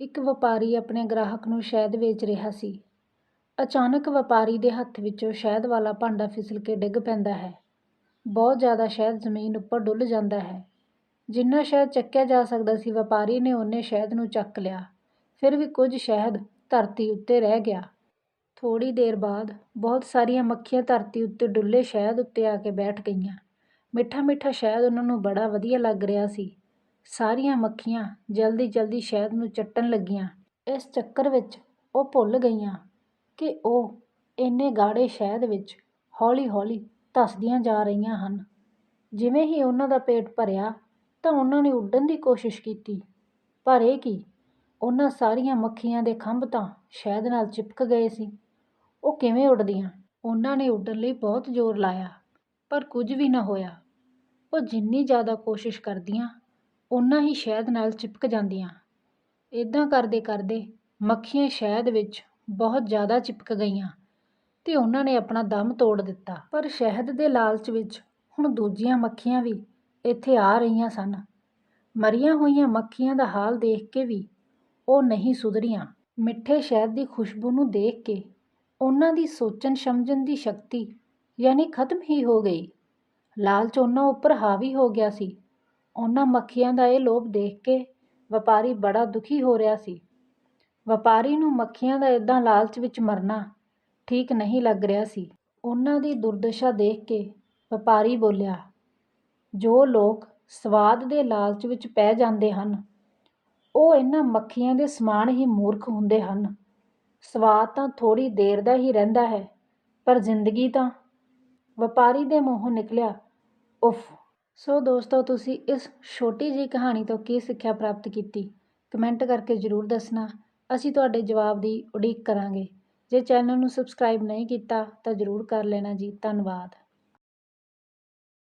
ਇੱਕ ਵਪਾਰੀ ਆਪਣੇ ਗ੍ਰਾਹਕ ਨੂੰ ਸ਼ਹਿਦ ਵੇਚ ਰਿਹਾ ਸੀ। ਅਚਾਨਕ ਵਪਾਰੀ ਦੇ ਹੱਥ ਵਿੱਚੋਂ ਸ਼ਹਿਦ ਵਾਲਾ ਭਾਂਡਾ ਫਿਸਲ ਕੇ ਡਿੱਗ ਪੈਂਦਾ ਹੈ। ਬਹੁਤ ਜ਼ਿਆਦਾ ਸ਼ਹਿਦ ਜ਼ਮੀਨ ਉੱਪਰ ਡੁੱਲ੍ਹ ਜਾਂਦਾ ਹੈ। ਜਿੰਨਾ ਸ਼ਹਿਦ ਚੱਕਿਆ ਜਾ ਸਕਦਾ ਸੀ, ਵਪਾਰੀ ਨੇ ਓਨੇ ਸ਼ਹਿਦ ਨੂੰ ਚੱਕ ਲਿਆ। ਫਿਰ ਵੀ ਕੁਝ ਸ਼ਹਿਦ ਧਰਤੀ ਉੱਤੇ ਰਹਿ ਗਿਆ। ਥੋੜ੍ਹੀ ਦੇਰ ਬਾਅਦ ਬਹੁਤ ਸਾਰੀਆਂ ਮੱਖੀਆਂ ਧਰਤੀ ਉੱਤੇ ਡੁੱਲੇ ਸ਼ਹਿਦ ਉੱਤੇ ਆ ਕੇ ਬੈਠ ਗਈਆਂ। ਮਿੱਠਾ ਮਿੱਠਾ ਸ਼ਹਿਦ ਉਹਨਾਂ ਨੂੰ ਬੜਾ ਵਧੀਆ ਲੱਗ ਰਿਹਾ ਸੀ। ਸਾਰੀਆਂ ਮੱਖੀਆਂ ਜਲਦੀ ਜਲਦੀ ਸ਼ਹਿਦ ਨੂੰ ਚੱਟਣ ਲੱਗੀਆਂ। ਇਸ ਚੱਕਰ ਵਿੱਚ ਉਹ ਭੁੱਲ ਗਈਆਂ ਕਿ ਉਹ ਇੰਨੇ ਗਾੜ੍ਹੇ ਸ਼ਹਿਦ ਵਿੱਚ ਹੌਲੀ ਹੌਲੀ ਧੱਸਦੀਆਂ ਜਾ ਰਹੀਆਂ ਹਨ। ਜਿਵੇਂ ਹੀ ਉਹਨਾਂ ਦਾ ਪੇਟ ਭਰਿਆ ਤਾਂ ਉਹਨਾਂ ਨੇ ਉੱਡਣ ਦੀ ਕੋਸ਼ਿਸ਼ ਕੀਤੀ। ਪਰ ਇਹ ਕੀ ਉਹਨਾਂ ਸਾਰੀਆਂ ਮੱਖੀਆਂ ਦੇ ਖੰਭ ਤਾਂ ਸ਼ਹਿਦ ਨਾਲ ਚਿਪਕ ਗਏ ਸੀ। ਉਹ ਕਿਵੇਂ ਉੱਡਦੀਆਂ? ਉਹਨਾਂ ਨੇ ਉੱਡਣ ਲਈ ਬਹੁਤ ਜ਼ੋਰ ਲਾਇਆ, ਪਰ ਕੁਝ ਵੀ ਨਾ ਹੋਇਆ। ਉਹ ਜਿੰਨੀ ਜ਼ਿਆਦਾ ਕੋਸ਼ਿਸ਼ ਕਰਦੀਆਂ ਓਨਾ ਹੀ ਸ਼ਹਿਦ ਨਾਲ ਚਿਪਕ ਜਾਂਦੀਆਂ। ਇੱਦਾਂ ਕਰਦੇ ਕਰਦੇ ਮੱਖੀਆਂ ਸ਼ਹਿਦ ਵਿੱਚ ਬਹੁਤ ਜ਼ਿਆਦਾ ਚਿਪਕ ਗਈਆਂ ਅਤੇ ਉਹਨਾਂ ਨੇ ਆਪਣਾ ਦਮ ਤੋੜ ਦਿੱਤਾ। ਪਰ ਸ਼ਹਿਦ ਦੇ ਲਾਲਚ ਵਿੱਚ ਹੁਣ ਦੂਜੀਆਂ ਮੱਖੀਆਂ ਵੀ ਇੱਥੇ ਆ ਰਹੀਆਂ ਸਨ। ਮਰੀਆਂ ਹੋਈਆਂ ਮੱਖੀਆਂ ਦਾ ਹਾਲ ਦੇਖ ਕੇ ਵੀ ਉਹ ਨਹੀਂ ਸੁਧਰੀਆਂ। ਮਿੱਠੇ ਸ਼ਹਿਦ ਦੀ ਖੁਸ਼ਬੂ ਨੂੰ ਦੇਖ ਕੇ ਉਹਨਾਂ ਦੀ ਸੋਚਣ ਸਮਝਣ ਦੀ ਸ਼ਕਤੀ ਯਾਨੀ ਖਤਮ ਹੀ ਹੋ ਗਈ। ਲਾਲਚ ਉਹਨਾਂ ਉੱਪਰ ਹਾਵੀ ਹੋ ਗਿਆ ਸੀ। ਉਹਨਾਂ ਮੱਖੀਆਂ ਦਾ ਇਹ ਲੋਭ ਦੇਖ ਕੇ ਵਪਾਰੀ ਬੜਾ ਦੁਖੀ ਹੋ ਰਿਹਾ ਸੀ। ਵਪਾਰੀ ਨੂੰ ਮੱਖੀਆਂ ਦਾ ਏਦਾਂ ਲਾਲਚ ਵਿੱਚ ਮਰਨਾ ਠੀਕ ਨਹੀਂ ਲੱਗ ਰਿਹਾ ਸੀ। ਉਹਨਾਂ ਦੀ ਦੁਰਦਸ਼ਾ ਦੇਖ ਕੇ ਵਪਾਰੀ ਬੋਲਿਆ, ਜੋ ਲੋਕ ਸਵਾਦ ਦੇ ਲਾਲਚ ਵਿੱਚ ਪੈ ਜਾਂਦੇ ਹਨ ਉਹ ਇਹਨਾਂ ਮੱਖੀਆਂ ਦੇ ਸਮਾਨ ਹੀ ਮੂਰਖ ਹੁੰਦੇ ਹਨ। ਸਵਾਦ ਤਾਂ ਥੋੜ੍ਹੀ ਦੇਰ ਦਾ ਹੀ ਰਹਿੰਦਾ ਹੈ ਪਰ ਜ਼ਿੰਦਗੀ ਤਾਂ। ਵਪਾਰੀ ਦੇ ਮੂੰਹੋਂ ਨਿਕਲਿਆ, ਉਫ਼। ਸੋ ਦੋਸਤੋ, ਤੁਸੀਂ ਇਸ ਛੋਟੀ ਜਿਹੀ ਕਹਾਣੀ ਤੋਂ ਕੀ ਸਿੱਖਿਆ ਪ੍ਰਾਪਤ ਕੀਤੀ? ਕਮੈਂਟ ਕਰਕੇ ਜ਼ਰੂਰ ਦੱਸਣਾ। ਅਸੀਂ ਤੁਹਾਡੇ ਜਵਾਬ ਦੀ ਉਡੀਕ ਕਰਾਂਗੇ। ਜੇ ਚੈਨਲ ਨੂੰ ਸਬਸਕ੍ਰਾਈਬ ਨਹੀਂ ਕੀਤਾ, ਤਾਂ ਜ਼ਰੂਰ ਕਰ ਲੈਣਾ ਜੀ। ਧੰਨਵਾਦ।